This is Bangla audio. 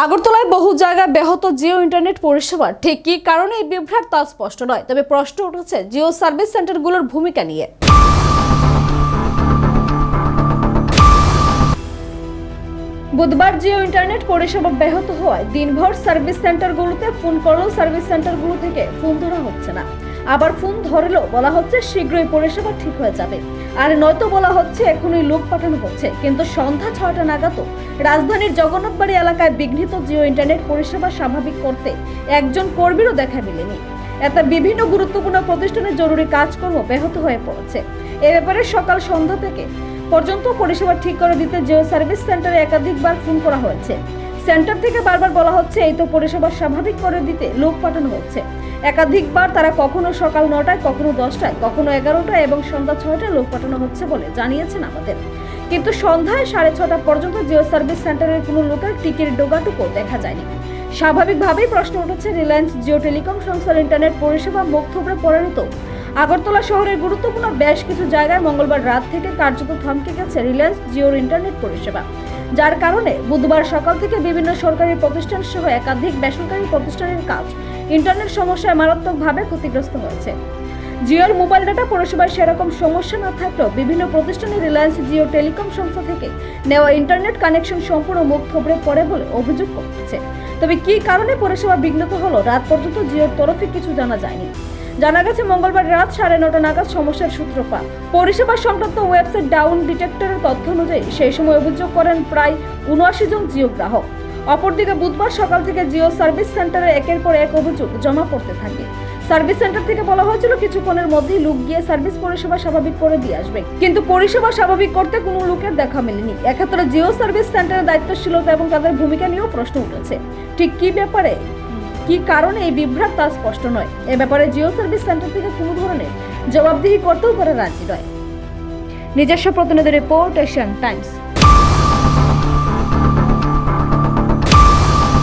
আগরতলায় বহু জায়গায় ব্যাহত জিও ইন্টারনেট পরিষেবা ঠিক কী কারণে এই বিভ্রাট তা স্পষ্ট নয়। তবে প্রশ্ন উঠেছে জিও সার্ভিস সেন্টারগুলোর ভূমিকা নিয়ে। বুধবার জিও ইন্টারনেট পরিষেবা ব্যাহত হওয়ায় দিনভর সার্ভিস সেন্টারগুলোতে ফোন করলেও সার্ভিস সেন্টারগুলো থেকে ফোন ধরা হচ্ছে না। আবার ফোন ধরলেও বলা হচ্ছে শীঘ্রই পরিষেবা ঠিক হয়ে যাবে। আর নয়তো বলা হচ্ছে এখনই লোক পাঠানো হচ্ছে। কিন্তু সন্ধ্যা ছয়টা নাগাদও রাজধানীর জগন্নাথবাড়ি এলাকায় বিঘ্নিত জিও ইন্টারনেট পরিষেবা স্বাভাবিক করতে একজন কর্মীরও দেখা মেলেনি। এতে বিভিন্ন গুরুত্বপূর্ণ প্রতিষ্ঠানের জরুরি কাজকর্ম ব্যাহত হয়ে পড়েছে। এ ব্যাপারে সকাল সন্ধ্যা থেকে পর্যন্ত পরিষেবা ঠিক করে দিতে জিও সার্ভিস সেন্টারে একাধিকবার ফোন করা হয়েছে। সেন্টার থেকে বারবার বলা হচ্ছে, এই তো পরিষেবা স্বাভাবিক করে দিতে লোক পাঠানো হচ্ছে। একাধিকবার তারা কখনো সকাল নটায়, কখনো দশটায়, কখনো এগারোটায় এবং সন্ধ্যা ছয়টায় লোক পাঠানো হচ্ছে বলে জানিয়েছেন আমাদের। কিন্তু সন্ধ্যায় সাড়ে ছটা পর্যন্ত জিও সার্ভিস সেন্টারের কোনো লোকের টিকিট ডোগাটুকু দেখা যায়নি। স্বাভাবিকভাবেই প্রশ্ন উঠেছে, রিলায়েন্স জিও টেলিকম সংস্থার ইন্টারনেট পরিষেবা মুখ থুবড়ে পরিণত। আগরতলা শহরের গুরুত্বপূর্ণ বেশ কিছু জায়গায় মঙ্গলবার রাত থেকে কার্যত থমকে গেছে রিলায়েন্স জিওর ইন্টারনেট পরিষেবা। যার কারণে বুধবার সকাল থেকে বিভিন্ন সরকারি প্রতিষ্ঠান সহ একাধিক বেসরকারি প্রতিষ্ঠানের কাজ ইন্টারনেট সমস্যায় মারাত্মকভাবে ক্ষতিগ্রস্ত হয়েছে। জিওর মোবাইল ডাটা পরিষেবার সেরকম সমস্যা না থাকলেও বিভিন্ন প্রতিষ্ঠানে রিলায়েন্স জিও টেলিকম সংস্থা থেকে নেওয়া ইন্টারনেট কানেকশন সম্পূর্ণ মুখ থবড়ে পড়ে বলে অভিযোগ করছে। তবে কী কারণে পরিষেবা বিঘ্নত হলো, রাত পর্যন্ত জিওর তরফে কিছু জানা যায়নি। জানা গেছে, মঙ্গলবার রাত সাড়ে নটা নাগাদ সমস্যার সূত্রপাত। পরিষেবা সংক্রান্ত ওয়েবসাইট ডাউন ডিটেক্টরের তথ্য অনুযায়ী সেই সময় অভিযোগ করেন প্রায় উনআশি জন জিও গ্রাহক। অপরদিকে বুধবার সকাল থেকে জিও সার্ভিস সেন্টারে একের পর এক অভিযোগ জমা পড়তে থাকে। সার্ভিস সেন্টার থেকে বলা হয়েছিল, কিছুক্ষণের মধ্যেই লোক গিয়ে সার্ভিস পরিষেবা স্বাভাবিক করে দিয়ে আসবে। কিন্তু পরিষেবা স্বাভাবিক করতে কোনো লোকের দেখা মেলেনি। এক্ষেত্রে জিও সার্ভিস সেন্টারের দায়িত্বশীলতা এবং তাদের ভূমিকা নিয়েও প্রশ্ন উঠেছে। ঠিক কি ব্যাপারে কি কারণে এই বিভ্রাট তা স্পষ্ট নয়? এ ব্যাপারে জিও সার্ভিস সেন্টার থেকে কোনো ধরনের জবাবদিহি করতেও পারে রাজি নয়। নিজস্ব প্রতিনিধি রিপোর্ট এশিয়ান টাইমস।